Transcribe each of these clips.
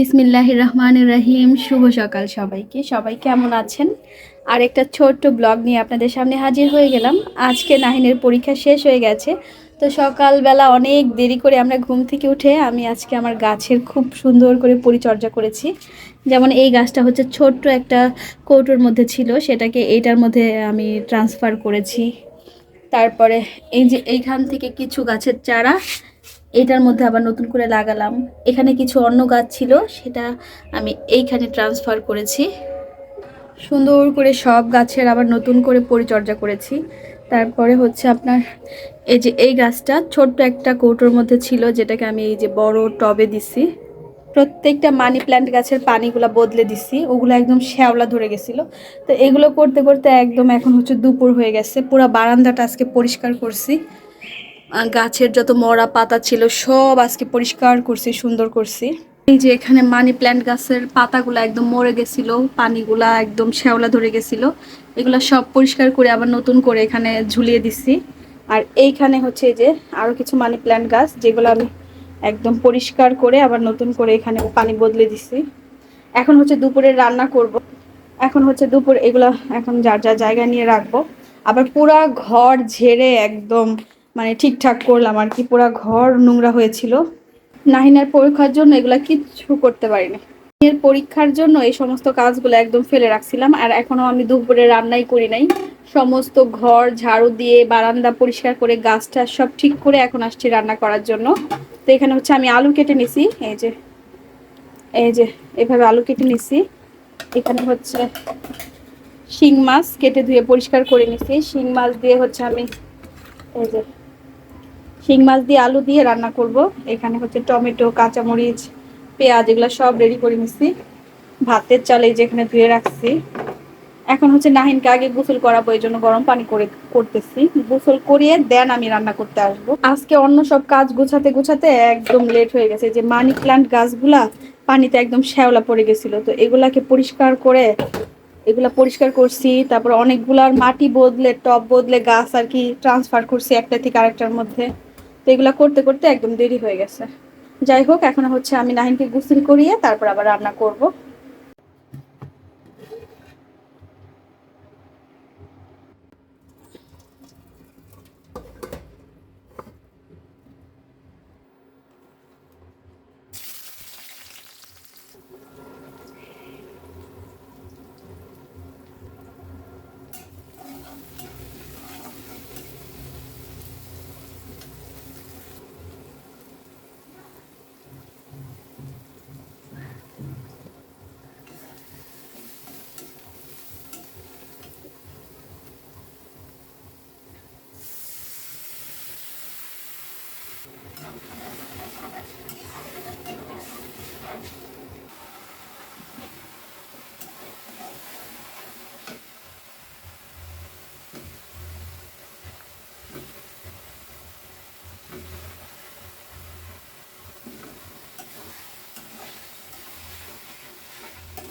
বিসমিল্লাহির রহমান রহিম। শুভ সকাল সবাইকে। সবাই কেমন আছেন? আর একটা ছোট্ট ব্লগ নিয়ে আপনাদের সামনে হাজির হয়ে গেলাম। আজকে নাহিনের পরীক্ষা শেষ হয়ে গেছে। তো সকালবেলা অনেক দেরি করে আমরা ঘুম থেকে উঠে আমি আজকে আমার গাছের খুব সুন্দর করে পরিচর্যা করেছি। যেমন এই গাছটা হচ্ছে ছোট্ট একটা কৌটোর মধ্যে ছিল। সেটাকে এইটার মধ্যে আমি ট্রান্সফার করেছি। তারপরে এই যে এইখান থেকে কিছু গাছের চারা এটার মধ্যে আবার নতুন করে লাগালাম। এখানে কিছু অন্য গাছ ছিল, সেটা আমি এইখানে ট্রান্সফার করেছি। সুন্দর করে সব গাছের আবার নতুন করে পরিচর্যা করেছি। তারপরে হচ্ছে আপনার এই যে এই গাছটা, ছোট্ট একটা কৌটোর মধ্যে ছিল, যেটাকে আমি এই যে বড় টবে দিছি। প্রত্যেকটা মানি প্ল্যান্ট গাছের পানিগুলো বদলে দিছি, ওগুলো একদম শ্যাওলা ধরে গেছিল। তো এগুলো করতে করতে একদম এখন হচ্ছে দুপুর হয়ে গেছে, পুরো বারান্দাটা আজকে পরিষ্কার করছি। গাছের যত মরা পাতা ছিল সব আজকে পরিষ্কার করছি, সুন্দর করছি। এই যে এখানে মানি প্ল্যান্ট গাছের পাতাগুলো একদম মরে গেছিল, পানিগুলা একদম শ্যাওলা ধরে গেছিল। এগুলো সব পরিষ্কার করে আবার নতুন করে এখানে ঝুলিয়ে দিছি। আর এইখানে হচ্ছে যে আরও কিছু মানি প্ল্যান্ট গাছ যেগুলো আমি একদম পরিষ্কার করে আবার নতুন করে এখানে পানি বদলে দিছি। এখন হচ্ছে দুপুরে রান্না করব। এখন হচ্ছে দুপুর, এগুলো এখন যার যার জায়গা নিয়ে রাখব। আবার পুরা ঘর ঝেড়ে একদম মানে ঠিকঠাক করলাম আর কি, পুরা ঘর নোংরা হয়েছিল। নাহিনার পরীক্ষার জন্য এগুলো কিচ্ছু করতে পারিনি। এর পরীক্ষার জন্য এই সমস্ত কাজগুলো একদম ফেলে রাখছিলাম আর এখনও আমি দুপুরে রান্নাই করি নাই। সমস্ত ঘর, ঝাড়ু দিয়ে বারান্দা পরিষ্কার করে গাছটা সব ঠিক করে এখন আসছি রান্না করার জন্য। তো এখানে হচ্ছে আমি আলু কেটে নিছি, এই যে এই যে, এভাবে আলু কেটে নিছি। এখানে হচ্ছে শিং মাছ কেটে ধুয়ে পরিষ্কার করে নিছি। শিং মাছ দিয়ে হচ্ছে আমি, এই যে শিং মাছ দিয়ে আলু দিয়ে রান্না করব। এখানে হচ্ছে টমেটো, কাঁচামরিচ, পেঁয়াজ, এগুলো সব রেডি করে নিছি। ভাতের চাল যেখানে ধুয়ে রাখছি। এখন হচ্ছে নাহিনকে আগে গোসল করাবো, এই জন্য গরম পানি করে, করতেছি। গোসল করিয়ে দেন আমি রান্না করতে আসব। আজকে অন্য সব কাজ গোছাতে গোছাতে একদম লেট হয়ে গেছে। যে মানি প্লান্ট গাছগুলা পানিতে একদম শ্যাওলা পড়ে গেছিল। তো এগুলাকে পরিষ্কার করে, এগুলা পরিষ্কার করছি। তারপর অনেকগুলার মাটি বদলে, টব বদলে গাছ আর কি ট্রান্সফার করছি একটা থেকে আরেকটার মধ্যে। তো এগুলা করতে করতে একদম দেরি হয়ে গেছে। যাই হোক, এখন হচ্ছে আমি নাহিনকে গুসিল করিয়ে তারপর আবার রান্না করব।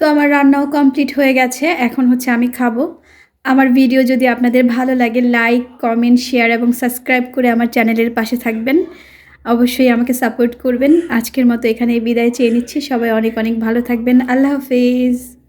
তো আমার রান্নাও কমপ্লিট হয়ে গেছে। এখন হচ্ছে আমি খাব। আমার ভিডিও যদি আপনাদের ভালো লাগে লাইক কমেন্ট শেয়ার এবং সাবস্ক্রাইব করে আমার চ্যানেলের পাশে থাকবেন। অবশ্যই আমাকে সাপোর্ট করবেন। আজকের মতো এখানে বিদায় চেয়ে নিচ্ছি। সবাই অনেক অনেক ভালো থাকবেন। আল্লাহ হাফিজ।